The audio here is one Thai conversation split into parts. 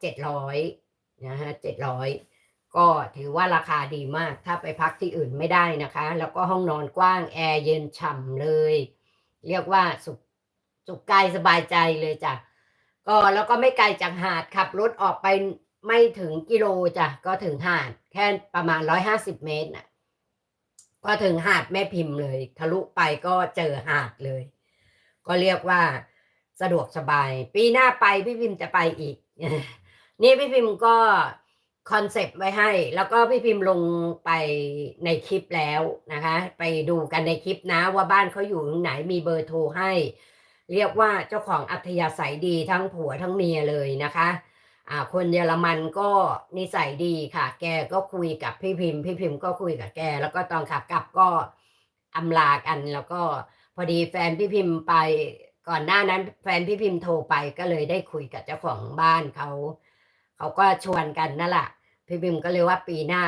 เจ็ดร้อยนะฮะเจ็ดร้อยก็ถือว่าราคาดีมาก ถ้าไปพักที่อื่นไม่ได้นะคะ แล้วก็ห้องนอนกว้างแอร์เย็นฉ่ำเลย เรียกว่าสุขสุขกายสบายใจเลยจ้ะก็แล้วก็ไม่ไกลจากหาดขับรถออกไปไม่ถึงกิโลจ้ะก็ถึงหาดแค่ประมาณร้อยห้าสิบเมตรน่ะก็ถึงหาดแม่พิมพ์เลย ทะลุไปก็เจอหาดเลย ก็เรียกว่า สะดวกสบาย ปีหน้าไปพี่พิมพ์จะไปอีก นี่พี่พิมพ์ก็คอนเซปต์ไว้ให้ แล้วก็พี่พิมพ์ลงไปในคลิปแล้วนะคะ ไปดูกันในคลิปนะว่าบ้านเขาอยู่ไหนมีเบอร์โทรให้ เรียกว่าเจ้าของอัธยาศัยดีทั้งผัวทั้งเมียเลยนะคะอ่าคนเยอรมันก็นิสัยดีค่ะ แกก็คุยกับพี่พิมพ์ พี่พิมพ์ก็คุยกับแก แล้วก็ตอนขับกลับก็อำลากัน แล้วก็พอดีแฟนพี่พิมพ์ไป ก่อนหน้านั้นแฟนพี่พิมพ์โทรไปก็เลยได้คุยกับเจ้าของบ้านเขาเขาก็ชวนกันนั่นแหละพี่พิมพ์ก็เลยว่าปีหน้า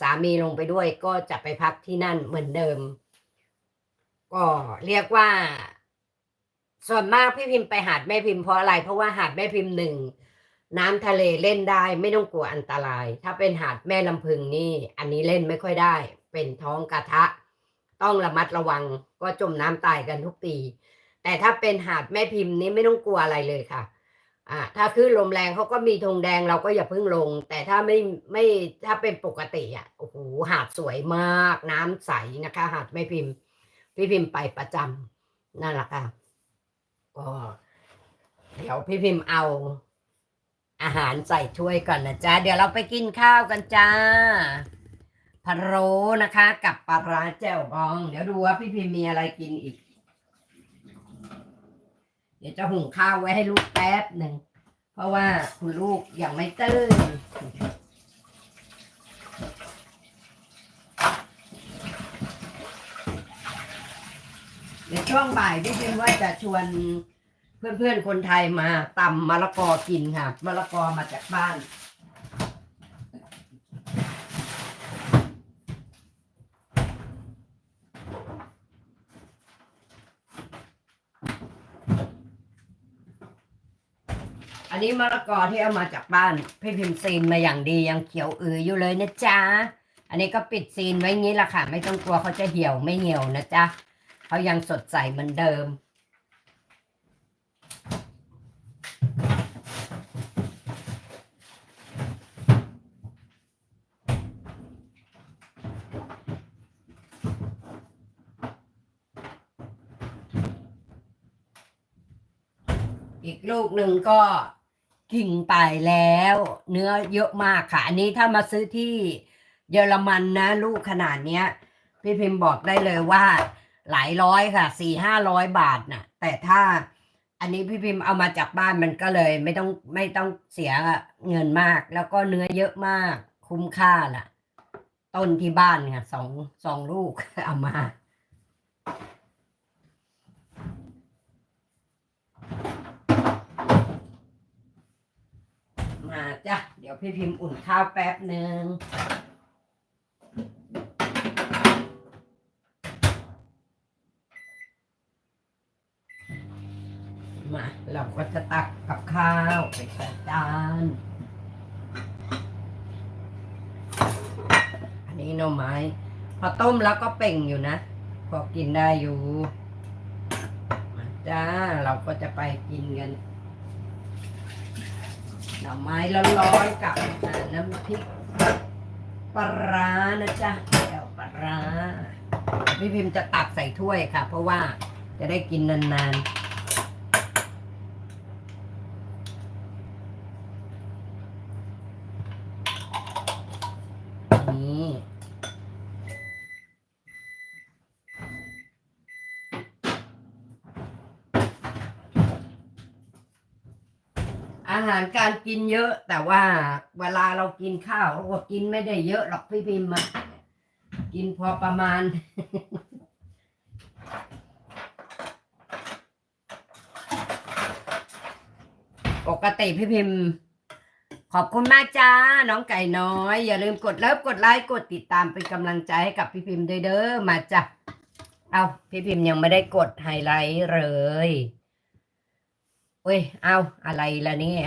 สามีลงไปด้วยก็จะไปพักที่นั่นเหมือนเดิม ก็เรียกว่า ส่วนมากพี่พิมพ์ไปหาดแม่พิมพ์เพราะอะไร เพราะว่าหาดแม่พิมพ์หนึ่งน้ำทะเลเล่นได้ ไม่ต้องกลัวอันตราย ถ้าเป็นหาดแม่ลำพึงนี่ อันนี้เล่นไม่ค่อยได้ เป็นท้องกระทะ ต้องระมัดระวังก็จมน้ำตายกันทุกปี แต่ถ้าเป็นหาดแม่พิมพ์นี่ไม่ต้องกลัวอะไรเลยค่ะ อ่า ถ้าคลื่นลมแรงเขาก็มีธงแดงเราก็อย่าเพิ่งลง แต่ถ้าไม่ไม่ถ้าเป็นปกติอะโอ้โหหาดสวยมากน้ำใสนะคะ หาดแม่พิมพ์ พี่พิมพ์ไปประจำนั่นแหละค่ะก็เดี๋ยวพี่พิมพ์เอาอาหารใส่ถ้วยก่อนนะจ๊ะ เดี๋ยวเราไปกินข้าวกันจ้าพะโล้นะคะ กับปลาร้าแจ่วบอง เดี๋ยวดูว่าพี่พิมพ์มีอะไรกินอีก เดี๋ยวจะหุงข้าวไว้ให้ลูกแป๊บหนึ่ง เพราะว่าคุณลูกยังไม่ตื่นเดี๋ยวช่วงบ่ายพี่พิมว่าจะชวนเพื่อนๆคนไทยมาตำมะละกอกินค่ะมะละกอมาจากบ้าน อันนี้มะละกอที่เอามาจากบ้านพี่พิมพ์ซีนมาอย่างดียังเขียวอืออยู่เลยนะจ๊ะ อันนี้ก็ปิดซีนไว้งี้ละค่ะ ไม่ต้องกลัวเขาจะเหี่ยวไม่เหี่ยวนะจ๊ะเขายังสดใสเหมือนเดิม อีกลูกหนึ่งก็ กิ่งไปแล้ว เนื้อเยอะมากค่ะ อันนี้ถ้ามาซื้อที่เยอรมันนะลูกขนาดเนี้ย พี่พิมพ์บอกได้เลยว่า หลายร้อยค่ะสี่ห้าร้อยบาทน่ะ แต่ถ้าอันนี้พี่พิมพ์เอามาจากบ้านมันก็เลย ไม่ต้องไม่ต้องเสียเงินมาก แล้วก็เนื้อเยอะมาก คุ้มค่าล่ะ ต้นที่บ้านค่ะสองสองลูกเอามา จ้ะเดี๋ยวพี่พิมพ์อุ่นข้าวแป๊บหนึ่งมาเราก็จะตักกับข้าวไปใส่จาน อันนี้หน่อไม้ พอต้มแล้วก็เป่งอยู่นะ พอกินได้อยู่ มาจ้า เราก็จะไปกินกัน หน่อไม้ร้อนๆกับน้ำพริกปลาร้านะจ๊ะแก้วปลาร้าพี่พิมพ์จะตักใส่ถ้วยค่ะ เพราะว่าจะได้กินนานๆ นี่ อาหารการกินเยอะ แต่ว่าเวลาเรากินข้าวเราก็กินไม่ได้เยอะหรอกพี่พิมพ์กินพอประมาณ ปกติพี่พิมพ์ขอบคุณมากจ้า น้องไก่น้อย อย่าลืมกดเลิฟกดไลค์กดติดตามเป็นกำลังใจให้กับพี่พิมพ์ด้วยเด้อมาจ้ะเอาพี่พิมพ์ยังไม่ได้กดไฮไลท์เลย เว้ย เอาอะไรล่ะเนี่ย